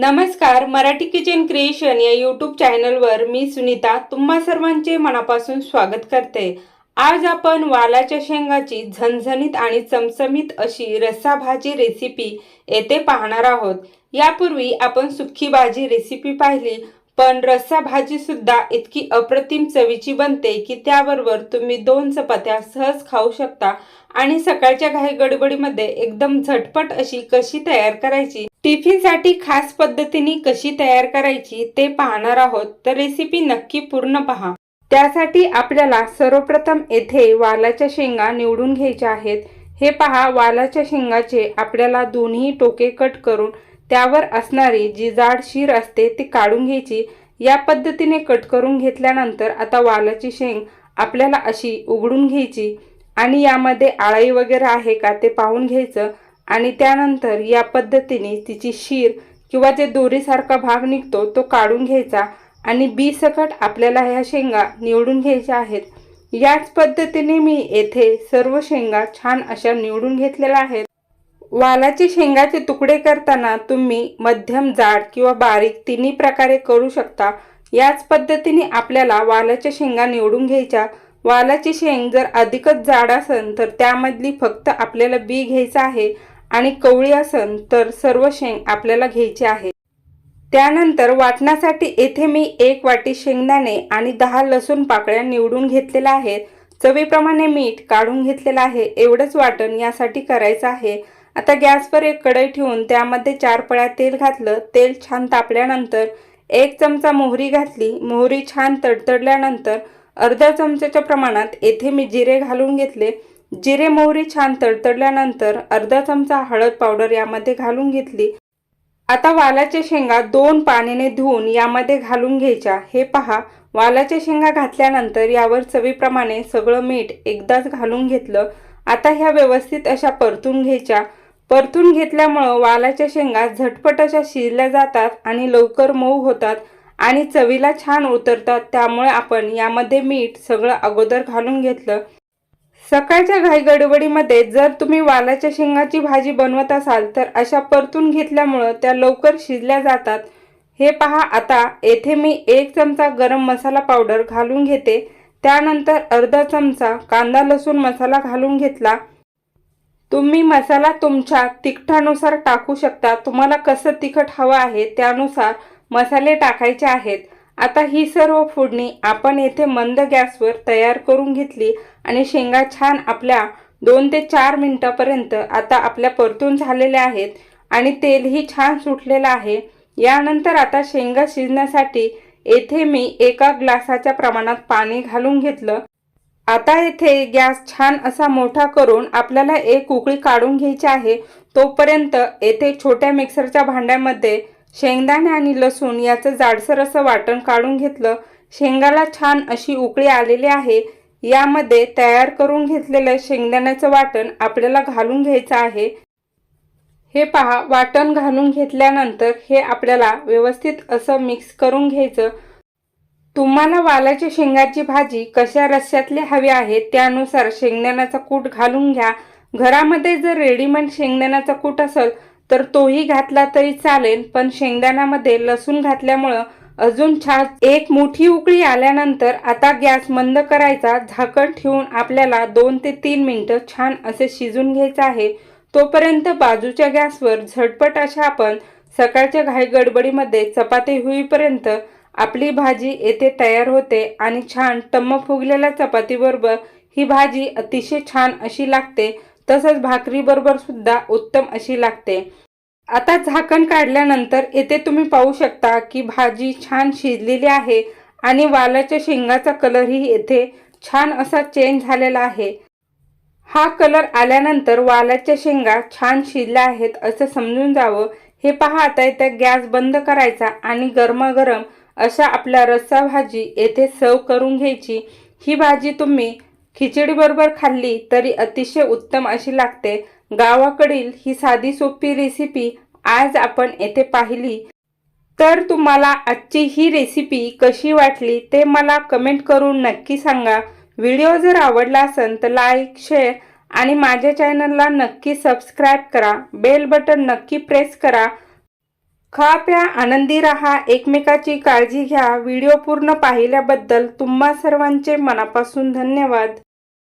नमस्कार Marathi kitchen creation या YouTube चॅनलवर मी सुनीता तुम्हा सर्वांचे मनापासून स्वागत करते. आज आपण वालाच्या शेंगाची झणझणीत आणि चमचमीत अशी रस्सा भाजी रेसिपी येथे पाहणार आहोत. यापूर्वी आपण सुखी भाजी रेसिपी पाहिली पण रस्सा भाजीसुद्धा इतकी अप्रतिम चवीची बनते की त्याबरोबर तुम्ही दोन चपात्या सहज खाऊ शकता आणि सकाळच्या घाई गडबडीमध्ये एकदम झटपट अशी कशी तयार करायची टिफिनसाठी खास पद्धतीने कशी तयार करायची ते पाहणार आहोत. तर रेसिपी नक्की पूर्ण पहा. त्यासाठी आपल्याला सर्वप्रथम येथे वालाच्या शेंगा निवडून घ्यायच्या आहेत. हे पहा वालाच्या शेंगाचे आपल्याला दोन्ही टोके कट करून त्यावर असणारी जी जाड शीर असते ती काढून घ्यायची. या पद्धतीने कट करून घेतल्यानंतर आता वालाची शेंग आपल्याला अशी उघडून घ्यायची. आणि यामध्ये आळाई वगैरे आहे का ते पाहून घ्यायचं. आणि त्यानंतर या पद्धतीने तिची शीर किंवा जे दोरीसारखा भाग निघतो तो काढून घ्यायचा आणि बी सकट आपल्याला ह्या शेंगा निवडून घ्यायच्या आहेत. याच पद्धतीने मी येथे सर्व शेंगा छान अशा निवडून घेतलेल्या आहेत. वालाचे शेंगाचे तुकडे करताना तुम्ही मध्यम जाड किंवा बारीक तिन्ही प्रकारे करू शकता. याच पद्धतीने आपल्याला वालाच्या शेंगा निवडून घ्यायच्या. वालाची शेंग जर अधिकच जाड असेल तर त्यामधली फक्त आपल्याला बी घ्यायचं आहे. आणि कवळी आसन तर सर्व शेंग आपल्याला घ्यायचे आहे त्यानंतर वाटण्यासाठी येथे मी एक वाटी शेंगदाणे आणि दहा लसूण पाकळ्या निवडून घेतलेल्या आहेत. चवीप्रमाणे मीठ काढून घेतलेलं आहे. एवढंच वाटण यासाठी करायचं आहे. आता गॅसवर एक कढई ठेवून त्यामध्ये चार पळ्या तेल घातलं. तेल छान तापल्यानंतर एक चमचा मोहरी घातली. मोहरी छान तडतडल्यानंतर अर्ध्या चमच्याच्या प्रमाणात येथे मी जिरे घालून घेतले. जिरे मोहरी छान तडतडल्यानंतर अर्धा चमचा हळद पावडर यामध्ये घालून घेतली. आता वालाच्या शेंगा दोन पाण्याने धुवून यामध्ये घालून घ्यायच्या. हे पहा वालाच्या शेंगा घातल्यानंतर यावर चवीप्रमाणे सगळं मीठ एकदाच घालून घेतलं. आता ह्या व्यवस्थित अशा परतून घ्यायच्या. परतून घेतल्यामुळं वालाच्या शेंगा झटपट अशा शिजल्या जातात आणि लवकर मऊ होतात आणि चवीला छान उतरतात. त्यामुळे आपण यामध्ये मीठ सगळं अगोदर घालून घेतलं. सकाळच्या घाई गडबडीमध्ये जर तुम्ही वालाच्या शेंगाची भाजी बनवत असाल तर अशा परतून घेतल्यामुळं त्या लवकर शिजल्या जातात. हे पहा आता येथे मी एक चमचा गरम मसाला पावडर घालून घेते. त्यानंतर अर्धा चमचा कांदा लसूण मसाला घालून घेतला. तुम्ही मसाला तुमच्या तिखटानुसार टाकू शकता. तुम्हाला कसं तिखट हवं आहे त्यानुसार मसाले टाकायचे आहेत. आता ही सर्व फोडणी आपण येथे मंद गॅसवर तयार करून घेतली आणि शेंगा छान आपल्या दोन ते चार मिनटापर्यंत आता आपल्या परतून झालेल्या आहेत आणि तेलही छान सुटलेलं आहे. यानंतर आता शेंगा शिजण्यासाठी येथे मी एका ग्लासाच्या प्रमाणात पाणी घालून घेतलं. आता येथे गॅस छान असा मोठा करून आपल्याला एक उकळी काढून घ्यायची आहे. तोपर्यंत येथे छोट्या मिक्सरच्या भांड्यामध्ये शेंगदाणे आणि लसूण याचं जाडसर असं वाटण काढून घेतलं. शेंगाला छान अशी उकळी आलेली आहे. यामध्ये तयार करून घेतलेलं शेंगदाण्याचं वाटण आपल्याला घालून घ्यायचं आहे. हे पहा वाटण घालून घेतल्यानंतर हे आपल्याला व्यवस्थित असं मिक्स करून घ्यायचं. तुम्हाला वालाच्या शेंगाची भाजी कशा रस्स्यातली हवी आहे त्यानुसार शेंगदाण्याचा कूट घालून घ्या. घरामध्ये जर रेडीमेड शेंगदाण्याचा कूट असेल तर तोही घातला तरी चालेल पण शेंगदाण्यामध्ये लसूण घातल्यामुळं अजून छान एक मोठी उकळी आल्यानंतर आता गॅस मंद करायचा झाकण ठेवून आपल्याला दोन ते तीन मिनटं छान असे शिजून घ्यायचं आहे. तोपर्यंत बाजूच्या गॅसवर झटपट अशा आपण सकाळच्या घाई गडबडीमध्ये चपाती होईपर्यंत आपली भाजी येथे तयार होते आणि छान टम्म फुगलेल्या चपातीबरोबर ही भाजी अतिशय छान अशी लागते. तसंच भाकरीबरोबर सुद्धा उत्तम अशी लागते. आता झाकण काढल्यानंतर येथे तुम्ही पाहू शकता की भाजी छान शिजलेली आहे आणि वालाच्या शेंगाचा कलरही येथे छान असा चेंज झालेला आहे. हा कलर आल्यानंतर वालाच्या शेंगा छान शिजल्या आहेत असं समजून जावं. हे पहा आता इथे गॅस बंद करायचा आणि गरमागरम अशा आपल्या रस्सा भाजी येथे सर्व करून घ्यायची. ही भाजी तुम्ही खिचडीबरोबर खाल्ली तरी अतिशय उत्तम अशी लागते. गावाकडील ही साधी सोपी रेसिपी आज आपण येथे पाहिली. तर तुम्हाला आजची ही रेसिपी कशी वाटली ते मला कमेंट करून नक्की सांगा. व्हिडिओ जर आवडला असेल तर लाईक शेअर आणि माझ्या चॅनलला नक्की सबस्क्राईब करा. बेल बटन नक्की प्रेस करा. खा प्या आनंदी राहा एकमेकाची काळजी घ्या. व्हिडिओ पूर्ण पाहिल्याबद्दल तुम्हा सर्वांचे मनापासून धन्यवाद.